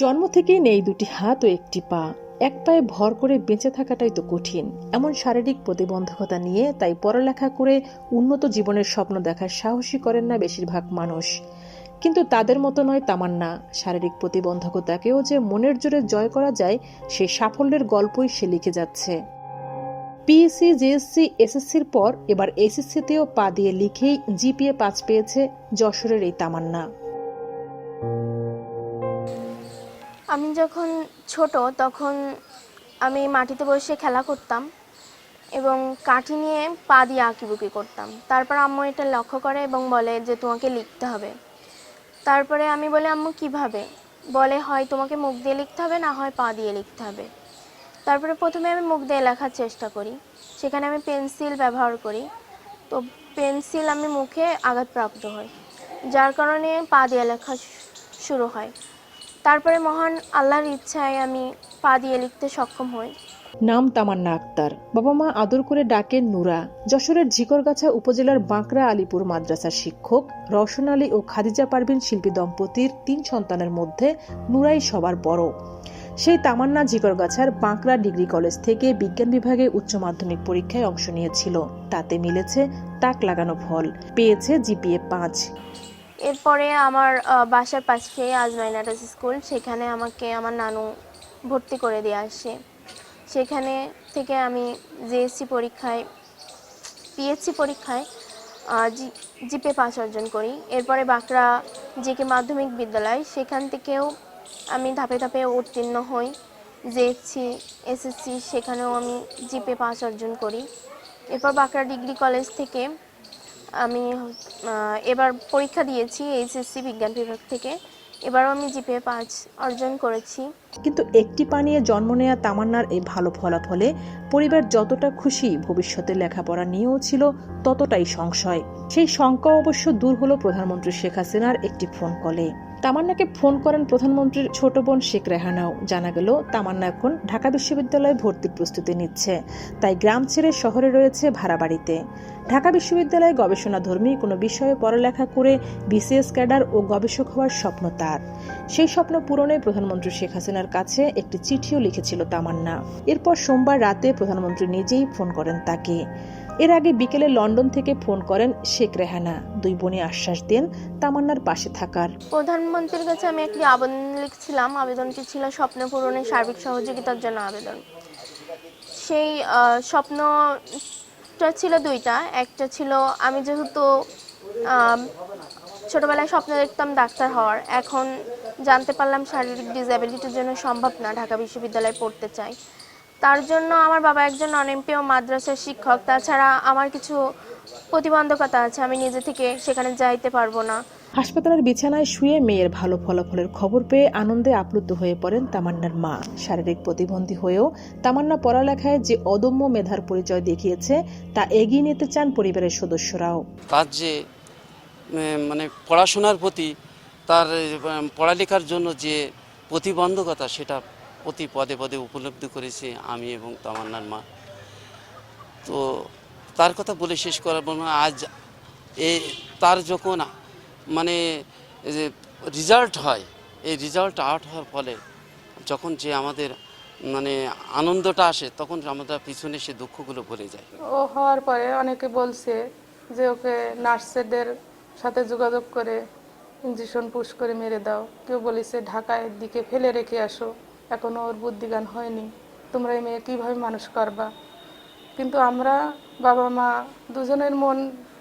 জন্ম থেকেই নেই দুটি হাত ও একটি পা। এক পায়ে ভর করে বেঁচে থাকাটাই তো কঠিন। এমন শারীরিক প্রতিবন্ধকতা নিয়ে তাই পড়ালেখা করে উন্নত জীবনের স্বপ্ন দেখার সাহসী করেন না বেশিরভাগ মানুষ। কিন্তু তাদের মতো নয় তামান্না। শারীরিক প্রতিবন্ধকতাকেও যে মনের জোরে জয় করা যায় সেই সাফল্যের গল্পই সে লিখে যাচ্ছে। পিএসসি, জেএসসি, এসএসসির পর এবার এসএসসিতেও পা দিয়ে লিখেই জিপিএ পাঁচ পেয়েছে যশোরের এই তামান্না। আমি যখন ছোট তখন আমি মাটিতে বসে খেলা করতাম এবং কাঠি নিয়ে পা দিয়ে আঁকিবুকি করতাম। তারপর আম্মু এটা লক্ষ্য করে এবং বলে যে, তোমাকে লিখতে হবে। তারপরে আমি বলে, আম্মু, কীভাবে? বলে, হয়, তোমাকে মুখ দিয়ে লিখতে হবে, না হয় পা দিয়ে লিখতে হবে। তারপরে প্রথমে আমি মুখ দিয়ে লেখার চেষ্টা করি। সেখানে আমি পেন্সিল ব্যবহার করি। তো পেন্সিল আমি মুখে আঘাতপ্রাপ্ত হই, যার কারণে পা দিয়ে লেখা শুরু হয়। তারপরে মহান আল্লাহর ইচ্ছায় আমি পা দিয়ে লিখতে সক্ষম হই। নাম তামান্না আক্তার। বাবা মা আদর করে ডাকেন নুরা। যশোরের ঝিকরগাছা উপজেলার বাঁকড়া আলিপুর মাদ্রাসার শিক্ষক, রওশন আলী ও খাদিজা পারভিন শিল্পী দম্পতির তিন সন্তানের মধ্যে নুরাই সবার বড়। সেই তামান্না ঝিকরগাছার বাঁকড়া ডিগ্রি কলেজ থেকে বিজ্ঞান বিভাগে উচ্চ মাধ্যমিক পরীক্ষায় অংশ নিয়েছিল। তাতে মিলেছে তাক লাগানো ফল। পেয়েছে জিপিএ পাঁচ। এরপরে আমার বাসার পাশে আজমাইন আটাস স্কুল, সেখানে আমাকে আমার নানু ভর্তি করে দিয়ে আসে। সেখানে থেকে আমি জেএসসি পরীক্ষায় পিএসসি পরীক্ষায় জিপে পাস অর্জন করি। এরপরে বাঁকড়া জেকে মাধ্যমিক বিদ্যালয়, সেখান থেকেও আমি ধাপে ধাপে উত্তীর্ণ হই। জেএসসি এসএসসি সেখানেও আমি জিপে পাস অর্জন করি। এরপর বাঁকড়া ডিগ্রি কলেজ থেকে আমি এবার পরীক্ষা দিয়েছি এইচএসসি বিজ্ঞান বিভাগ থেকে। এবারও আমি জিপিএ পাঁচ অর্জন করেছি। কিন্তু একটি পানীয় জন্ম নেয়া তামান্নার এই ভালো ফলাফলে পরিবার যতটা খুশি ভবিষ্যতে লেখাপড়া নিয়েও ছিল ততটাই সংশয়। সেই শঙ্কা অবশ্য দূর হলো প্রধানমন্ত্রী শেখ হাসিনার একটি ফোন কলে। তামান্নাকে ফোন করেন প্রধানমন্ত্রীর ছোট বোন শেখ রেহানাও। জানা গেল, তামান্না এখন ঢাকা বিশ্ববিদ্যালয়ে ভর্তির প্রস্তুতি নিচ্ছে। তাই গ্রাম ছেড়ে শহরে রয়েছে ভাড়া বাড়িতে। ঢাকা বিশ্ববিদ্যালয়ে গবেষণাধর্মী কোনো বিষয়ে পড়ালেখা করে বিসিএস ক্যাডার ও গবেষক হওয়ার স্বপ্ন তার। সেই স্বপ্ন পূরণে প্রধানমন্ত্রী শেখ হাসিনার কাছে একটি চিঠিও লিখেছিল তামান্না। এরপর সোমবার রাতে প্রধানমন্ত্রী নিজেই ফোন করেন তাকে। এর আগে বিকেলে লন্ডন থেকে ফোন করেন শেখ রেহানা। দুই বোনে আশ্বাস দেন তামান্নার পাশে থাকার। প্রধানমন্ত্রীর কাছে আমি একটি আবেদন লিখছিলাম। আবেদনটি ছিল স্বপ্ন পূরণের সার্বিক সহযোগিতার জন্য আবেদন। সেই স্বপ্নটা ছিল দুইটা। একটা ছিল আমি যেহেতু ছোটবেলায় স্বপ্ন দেখতাম ডাক্তার হওয়ার। এখন জানতে পারলাম শারীরিক ডিসএবিলিটির জন্য সম্ভব না ঢাকা বিশ্ববিদ্যালয়ে পড়তে চাই। তার জন্য আমার বাবা একজন অনেম্পিয় মাদ্রাসার শিক্ষক। তাছাড়া আমার কিছু প্রতিবন্ধকতা আছে আমি নিজে থেকে সেখানে যাইতে পারব না। হাসপাতালের বিছানায় শুয়ে মেয়ের ভালো ফলাফলের খবর পেয়ে আনন্দে আপ্লুত হয়ে পড়েন তামান্নার মা। শারীরিক প্রতিবন্ধী হয়েও তামান্না পড়ালেখায় যে অদম্য মেধার পরিচয় দেখিয়েছে তা এগিয়ে নিতে চান পরিবারের সদস্যরাও। তার যে মানে পড়াশোনার প্রতি তার পড়ালেখার জন্য যে প্রতিবন্ধকতা সেটা প্রতি পদে পদে উপলব্ধি করেছে আমি এবং তামান্নার মা। তো তার কথা বলে শেষ করার না, আজ এ তার যখন মানে রেজাল্ট হয় এই রেজাল্ট আউট হওয়ার ফলে যখন যে আমাদের মানে আনন্দটা আসে তখন আমাদের পিছনে সে দুঃখগুলো ভরে যায়। ও হওয়ার পরে অনেকে বলছে যে ওকে নার্সেদের সাথে যোগাযোগ করে ইঞ্জেকশন পুশ করে মেরে দাও। কেউ বলেছে ঢাকায় দিকে ফেলে রেখে আসো। এখনও ওর বুদ্ধিজ্ঞান হয়নি। তোমরা এই মেয়ে কীভাবে মানুষ করবা? কিন্তু আমরা বাবা মা দুজনের মন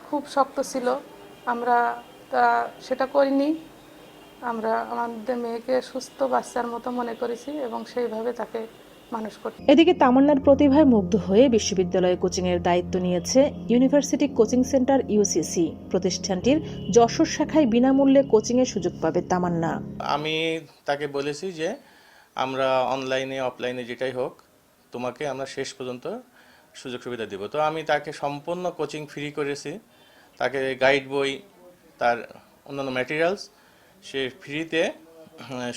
খুব শক্ত ছিল। আমরা তা সেটা করিনি। আমরা আমাদের মেয়েকে সুস্থ বাচ্চার মতো মনে করেছি এবং সেইভাবে তাকে মানুষ করতে এদিকে তামান্নার প্রতিভায় মুগ্ধ হয়ে বিশ্ববিদ্যালয়ে কোচিংয়ের দায়িত্ব নিয়েছে ইউনিভার্সিটি কোচিং সেন্টার ইউসিসি প্রতিষ্ঠানটির যশোর শাখায় বিনামূল্যে কোচিংয়ের সুযোগ পাবে তামান্না। আমি তাকে বলেছি যে আমরা অনলাইনে অফলাইনে যেটাই হোক তোমাকে আমরা শেষ পর্যন্ত সুযোগ সুবিধা দেব। তো আমি তাকে সম্পূর্ণ কোচিং ফ্রি করেছি। তাকে গাইড বই তার অন্যান্য ম্যাটেরিয়ালস সে ফ্রিতে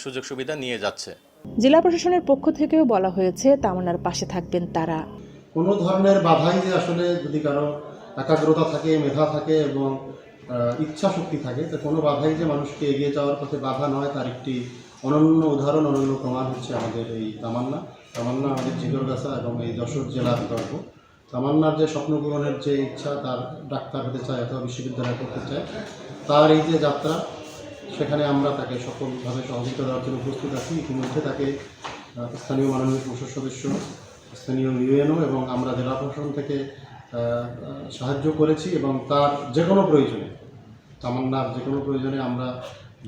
সুযোগ সুবিধা নিয়ে যাচ্ছে। জেলা প্রশাসনের পক্ষ থেকেও বলা হয়েছে তামান্নার পাশে থাকবেন তারা। কোনো ধরনের বাধাই যে আসলে যদি কারও একাগ্রতা থাকে মেধা থাকে এবং ইচ্ছা শক্তি থাকে তো কোনো বাধাই যে মানুষকে এগিয়ে যাওয়ার পথে বাধা নয় তার একটি অনন্য উদাহরণ, অনন্য প্রমাণ হচ্ছে আমাদের এই তামান্না। তামান্না আমাদের জিগরগাছা এবং এই যশোর জেলার গর্ব। তামান্নার যে স্বপ্ন পূরণের যে ইচ্ছা, তার ডাক্তার হতে চায় অথবা বিশ্ববিদ্যালয় করতে চায়, তার এই যে যাত্রা, সেখানে আমরা তাকে সকলভাবে সহযোগিতা দেওয়ার জন্য উপস্থিত আছি। ইতিমধ্যে তাকে স্থানীয় মাননীয় সংসদ সদস্য, স্থানীয় ইউএনও এবং আমরা জেলা প্রশাসন থেকে সাহায্য করেছি এবং তার যে কোনো প্রয়োজনে, তামান্নার যে কোনো প্রয়োজনে আমরা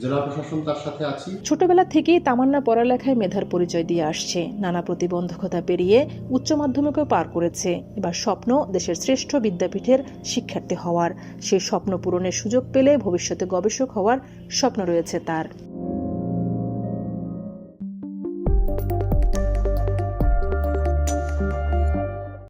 জেলা প্রশাসন তার সাথে আছি। ছোটবেলা থেকেই তামান্না পড়ালেখায় মেধার পরিচয় দিয়ে আসছে। নানা প্রতিবন্ধকতা পেরিয়ে উচ্চ মাধ্যমিকও পার করেছে। এবার স্বপ্ন দেশের শ্রেষ্ঠ বিদ্যাপীঠের শিক্ষার্থী হওয়ার। সেই স্বপ্ন পূরণের সুযোগ পেলে ভবিষ্যতে গবেষক হওয়ার স্বপ্ন রয়েছে তার।